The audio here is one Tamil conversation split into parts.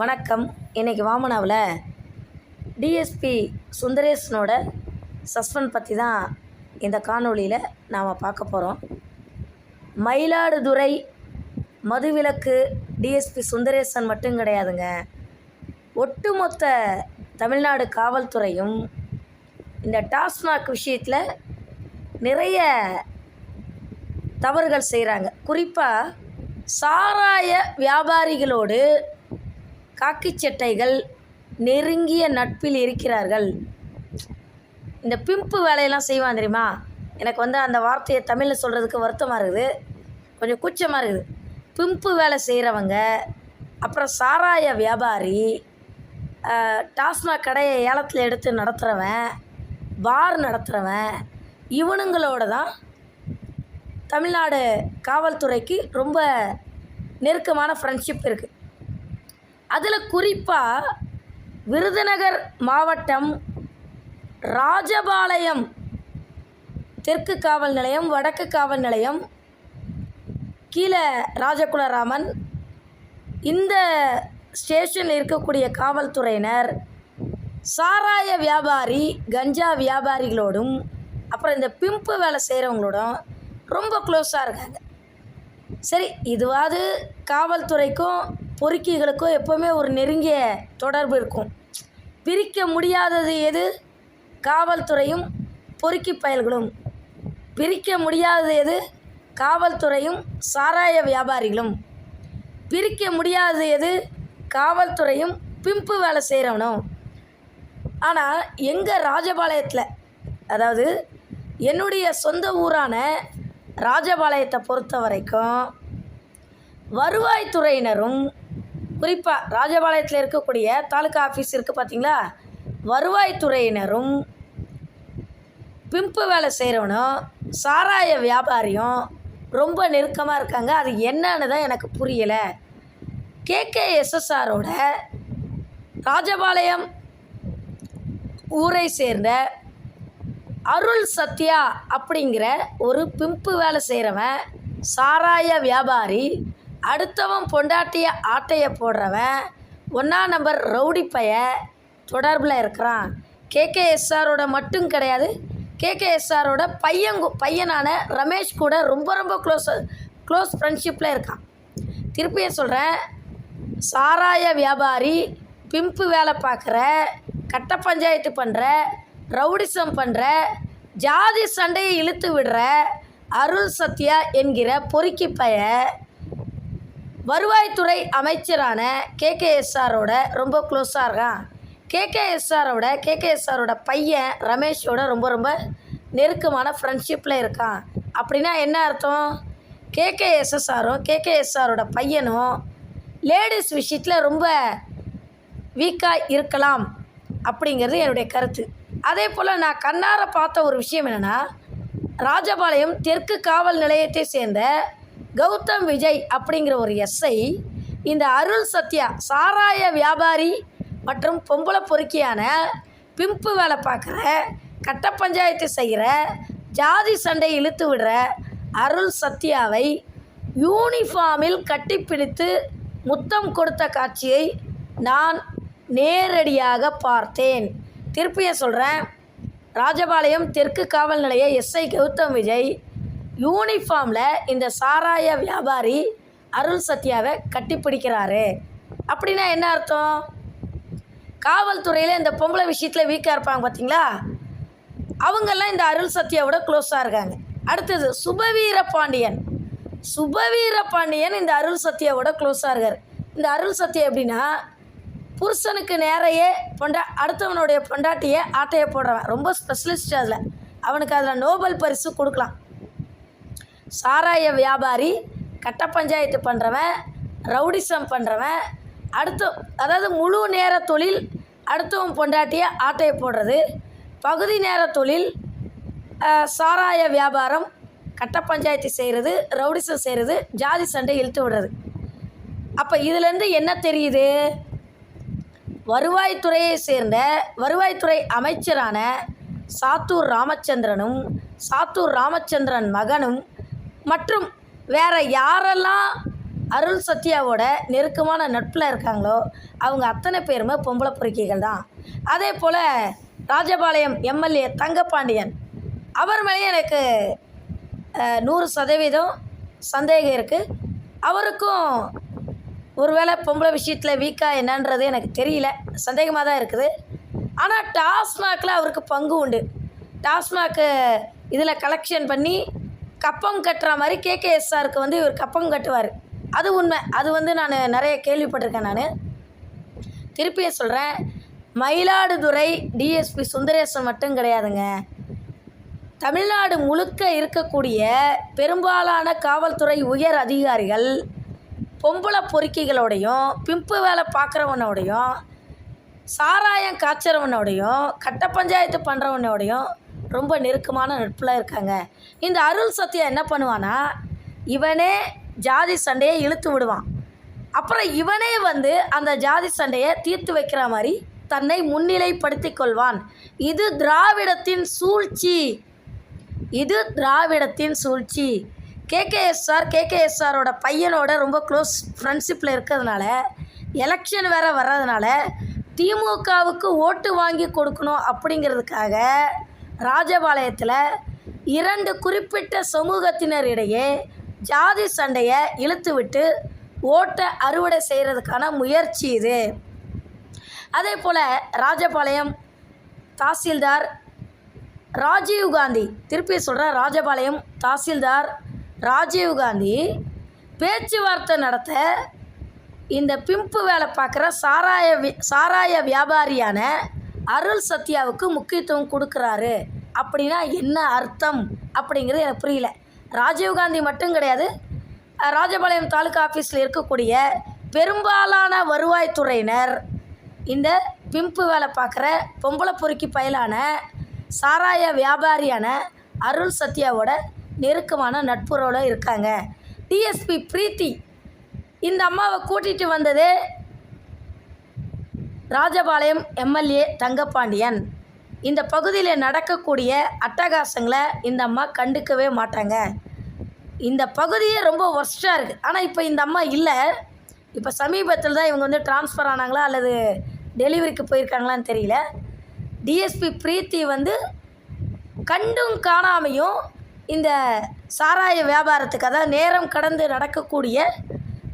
வணக்கம். இன்றைக்கி வாமனாவில் டிஎஸ்பி சுந்தரேசனோட சஸ்பெண்ட் பற்றி தான் இந்த காணொளியில் நாம் பார்க்க போகிறோம் மயிலாடுதுறை மதுவிலக்கு டிஎஸ்பி சுந்தரேசன் மட்டும் கிடையாதுங்க. ஒட்டுமொத்த தமிழ்நாடு காவல்துறையும் இந்த டாஸ்மாக் விஷயத்தில் நிறைய தவறுகள் செய்கிறாங்க குறிப்பாக சாராய வியாபாரிகளோடு காக்கி சட்டைகள் நெருங்கிய நட்பில் இருக்கிறார்கள். இந்த பிம்பு வேலையெல்லாம் செய்வான் தெரியுமா? எனக்கு வந்து அந்த வார்த்தையை தமிழில் சொல்கிறதுக்கு வருத்தமாக இருக்குது. கொஞ்சம் கூச்சமாக இருக்குது. பிம்பு வேலை செய்கிறவங்க அப்புறம் சாராய வியாபாரி டாஸ்மாக் கடையை ஏலத்தில் எடுத்து நடத்துகிறவன் பார் நடத்துகிறவன் இவனுங்களோட தான் தமிழ்நாடு காவல்துறைக்கு ரொம்ப நெருக்கமான ஃப்ரெண்ட்ஷிப் இருக்குது அதில் குறிப்பாக விருதுநகர் மாவட்டம் ராஜபாளையம் தெற்கு காவல் நிலையம் வடக்கு காவல் நிலையம் கீழே ராஜகுலராமன். இந்த ஸ்டேஷனில் இருக்கக்கூடிய காவல்துறையினர் சாராய வியாபாரி கஞ்சா வியாபாரிகளோடும் அப்புறம் இந்த பிம்பு வேலை செய்கிறவங்களோடும் ரொம்ப க்ளோஸாக இருக்காங்க. சரி இதுவாவது காவல்துறைக்கும் பொறுக்கிகளுக்கும் எப்போவுமே ஒரு நெருங்கிய தொடர்பு இருக்கும். பிரிக்க முடியாதது எது? காவல்துறையும் பொறுக்கி பயல்களும். பிரிக்க முடியாதது எது? காவல்துறையும் சாராய வியாபாரிகளும். பிரிக்க முடியாதது எது? காவல்துறையும் பிம்பு வேலை செய்கிறவனும் ஆனால் எங்கள் ராஜபாளையத்தில் அதாவது என்னுடைய சொந்த ஊரான ராஜபாளையத்தை பொறுத்த வரைக்கும் வருவாய்த்துறையினரும் குறிப்பாக ராஜபாளையத்தில் இருக்கக்கூடிய தாலுகா ஆஃபீஸ் இருக்குது பார்த்தீங்களா வருவாய்த்துறையினரும் பிம்பு வேலை செய்கிறவனும் சாராய வியாபாரியும் ரொம்ப நெருக்கமாக இருக்காங்க. அது என்னன்னு தான் எனக்கு புரியலை. கேகேஎஸ்எஸ்ஆரோட ராஜபாளையம் ஊரை சேர்ந்த அருள் சத்யா அப்படிங்கிற ஒரு பிம்பு வேலை செய்கிறவன் சாராய வியாபாரி அடுத்தவன் பொண்டாட்டிய ஆட்டைய போடுறவன் ஒன்றா நம்பர் ரவுடி பைய தொடர்பில் இருக்கிறான். கேகேஎஸ்ஆரோட மட்டும் கிடையாது. கேகேஎஸ்ஆரோட பையன் பையனான ரமேஷ் கூட ரொம்ப ரொம்ப க்ளோஸ் க்ளோஸ் ஃப்ரெண்ட்ஷிப்பில் இருக்கான். திருப்பியும் சொல்கிறேன் சாராய வியாபாரி பிம்பு வேலை பார்க்குற கட்ட பஞ்சாயத்து பண்ணுற ரவுடிசம் பண்ணுற ஜாதி சண்டையை இழுத்து விடுற அருள் சத்யா என்கிற பொறுக்கி பைய வருவாய்த்துறை அமைச்சரான கேகேஎஸ்ஆரோட ரொம்ப க்ளோஸாக இருக்கான். கேகேஎஸ்ஆரோட கேகேஎஸ்ஆரோட பையன் ரமேஷோட ரொம்ப ரொம்ப நெருக்கமான ஃப்ரெண்ட்ஷிப்பில் இருக்கான். அப்படின்னா என்ன அர்த்தம்? கேகேஎஸ்எஸ்ஆரும் கேகேஎஸ்ஆரோட பையனும் லேடிஸ் விஷயத்தில் ரொம்ப வீக்காக இருக்கலாம் அப்படிங்கிறது என்னுடைய கருத்து. அதே போல் நான் கண்ணார பார்த்த ஒரு விஷயம் என்னென்னா ராஜபாளையம் தெற்கு காவல் நிலையத்தை சேர்ந்த கௌதம் விஜய் அப்படிங்கிற ஒரு எஸ்ஐ இந்த அருள் சத்யா சாராய வியாபாரி மற்றும் பொம்பளை பொறுக்கியான பிம்பு வேலை பார்க்குற கட்ட பஞ்சாயத்து செய்கிற ஜாதி சண்டை இழுத்து விடுற அருள் சத்யாவை யூனிஃபார்மில் கட்டிப்பிடித்து முத்தம் கொடுத்த காட்சியை நான் நேரடியாக பார்த்தேன். திருப்பியும் சொல்கிறேன் ராஜபாளையம் தெற்கு காவல் நிலைய எஸ்ஐ கௌதம் விஜய் யூனிஃபார்மில் இந்த சாராய வியாபாரி அருள் சத்யாவை கட்டிப்பிடிக்கிறாரு. அப்படின்னா என்ன அர்த்தம்? காவல்துறையில் இந்த பொம்பளை விஷயத்தில் வீக்காக இருப்பாங்க பார்த்தீங்களா அவங்கெல்லாம் இந்த அருள் சத்யாவோட க்ளோஸாக இருக்காங்க. அடுத்தது சுபவீர பாண்டியன். சுபவீர பாண்டியன் இந்த அருள் சத்யாவோட க்ளோஸாக இருக்கார். இந்த அருள் சத்யா எப்படின்னா புருஷனுக்கு நேரையே பொண்டா அடுத்தவனுடைய பொண்டாட்டியை ஆட்டையை போடுறவன். ரொம்ப ஸ்பெஷலிஸ்ட் அதில். அவனுக்கு அதில் நோபல் பரிசு கொடுக்கலாம். சாராய வியாபாரி கட்ட பஞ்சாயத்து பண்ணுறவன் ரவுடிசம் பண்ணுறவன் அடுத்த அதாவது முழு நேர தொழில் அடுத்தவன் பொண்டாட்டியை ஆட்டையை போடுறது. பகுதி நேர தொழில் சாராய வியாபாரம் கட்ட பஞ்சாயத்து செய்கிறது ரவுடிசம் செய்கிறது ஜாதி சண்டை இழுத்து விடுறது. அப்போ இதுலேருந்து என்ன தெரியுது? வருவாய்த்துறையை சேர்ந்த வருவாய்த்துறை அமைச்சரான சாத்தூர் ராமச்சந்திரனும் சாத்தூர் ராமச்சந்திரன் மகனும் மற்றும் வேற யாரெல்லாம் அருள் சத்யாவோட நெருக்கமான நட்பில் இருக்காங்களோ அவங்க அத்தனை பேருமே பொம்பளை பொறுக்கிகள் தான். அதே போல் ராஜபாளையம் எம்எல்ஏ தங்கப்பாண்டியன் அவர் மேலேயும் எனக்கு நூறு சதவீதம் சந்தேகம் இருக்குது அவருக்கும் ஒருவேளை பொம்பளை விஷயத்தில் வீக்காக என்னன்றது எனக்கு தெரியல. சந்தேகமாக தான் இருக்குது. ஆனால் டாஸ்மாகில் அவருக்கு பங்கு உண்டு. டாஸ்மாக்கு இதில் கலெக்ஷன் பண்ணி கப்பம் கட்டுற மாதிரி கேகேஎஸ்ஆருக்கு வந்து இவர் கப்பம் கட்டுவார். அது உண்மை. அது வந்து நான் நிறைய கேள்விப்பட்டிருக்கேன் நான். திருப்பியும் சொல்கிறேன் மயிலாடுதுறை டிஎஸ்பி சுந்தரேசன் மட்டும் கிடையாதுங்க. தமிழ்நாடு முழுக்க இருக்கக்கூடிய பெரும்பாலான காவல்துறை உயர் அதிகாரிகள் பொம்பளை பொறுக்கிகளோடையும் பிம்பு வேலை பார்க்குறவனோடையும் சாராயம் காய்ச்சறவனோடையும் கட்ட பஞ்சாயத்து பண்ணுறவனோடையும் ரொம்ப நெருக்கமான நட்பில் இருக்காங்க. இந்த அருள் சத்யா என்ன பண்ணுவானா இவனே ஜாதி சண்டையை இழுத்து விடுவான். அப்புறம் இவனே வந்து அந்த ஜாதி சண்டையை தீர்த்து வைக்கிற மாதிரி தன்னை முன்னிலைப்படுத்தி கொள்வான். இது திராவிடத்தின் சூழ்ச்சி. இது திராவிடத்தின் சூழ்ச்சி. கேகேஎஸ்ஆர் கேகேஎஸ்ஆரோட பையனோட ரொம்ப க்ளோஸ் ஃப்ரெண்ட்ஷிப்பில் இருக்கிறதுனால எலெக்ஷன் வேறு வர்றதுனால திமுகவுக்கு ஓட்டு வாங்கி கொடுக்கணும் அப்படிங்கிறதுக்காக ராஜபாளையத்தில் இரண்டு குறிப்பிட்ட சமூகத்தினரிடையே ஜாதி சண்டையை இழுத்துவிட்டு ஓட்ட ஓட்டை அறுவடை செய்கிறதுக்கான முயற்சி இது. அதே போல் ராஜபாளையம் தாசில்தார் ராஜீவ் காந்தி திருப்பி சொல்கிற ராஜபாளையம் தாசில்தார் ராஜீவ் காந்தி பேச்சுவார்த்தை நடத்த இந்த பிம்பு வேலை பார்க்குற சாராய வி- சாராய வியாபாரியான அருள் சத்யாவுக்கு முக்கியத்துவம் கொடுக்குறாரு. அப்படின்னா என்ன அர்த்தம்? அப்படிங்கிறது எனக்கு புரியல. ராஜீவ் காந்தி மட்டும் கிடையாது. ராஜபாளையம் தாலுகா ஆஃபீஸில் இருக்கக்கூடிய பெரும்பாலான வருவாய்த்துறையினர் இந்த பிம்பு வேலை பார்க்குற பொம்பளை பொறுக்கி பயலான சாராய வியாபாரியான அருள் சத்யாவோட நெருக்கமான நட்புறவோட இருக்காங்க. டிஎஸ்பி பிரீத்தி இந்த அம்மாவை கூட்டிகிட்டு வந்ததே ராஜபாளையம் எம்எல்ஏ தங்கப்பாண்டியன். இந்த பகுதியில் நடக்கக்கூடிய அட்டகாசங்களை இந்த அம்மா கண்டுக்கவே மாட்டாங்க. இந்த பகுதியே ரொம்ப ஒர்ஸ்ட்டாக இருக்குது ஆனால் இப்போ இந்த அம்மா இல்லை. இப்போ சமீபத்தில் தான் இவங்க வந்து ட்ரான்ஸ்ஃபர் ஆனாங்களா அல்லது டெலிவரிக்கு போயிருக்காங்களான்னு தெரியல. டிஎஸ்பி பிரீத்தி வந்து கண்டும் காணாமையும் இந்த சாராய வியாபாரத்துக்கு அதாவது நேரம் கடந்து நடக்கக்கூடிய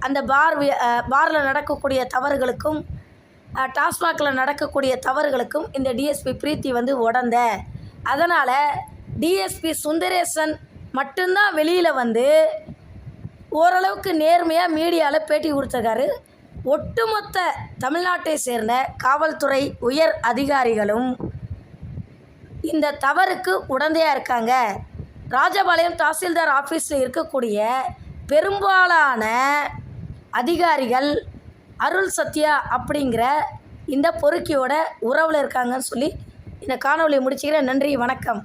அந்த பார் பாரில் நடக்கக்கூடிய தவறுகளுக்கும் டாஸ்மாகில் நடக்கக்கூடிய தவறுகளுக்கும் இந்த டிஎஸ்பி பிரீத்தி வந்து உடந்த. அதனால் டிஎஸ்பி சுந்தரேசன் மட்டும்தான் வெளியில் வந்து ஓரளவுக்கு நேர்மையாக மீடியாவில் பேட்டி கொடுத்துருக்காரு. ஒட்டுமொத்த தமிழ்நாட்டை சேர்ந்த காவல்துறை உயர் அதிகாரிகளும் இந்த தவறுக்கு உடந்தையாக இருக்காங்க. ராஜபாளையம் தாசில்தார் ஆஃபீஸில் இருக்கக்கூடிய பெரும்பாலான அதிகாரிகள் அருள் சத்யா அப்படிங்கிற இந்த பொறுக்கியோட உறவில் இருக்காங்கன்னு சொல்லி இந்த காணொலியை முடிச்சுக்கிறேன். நன்றி வணக்கம்.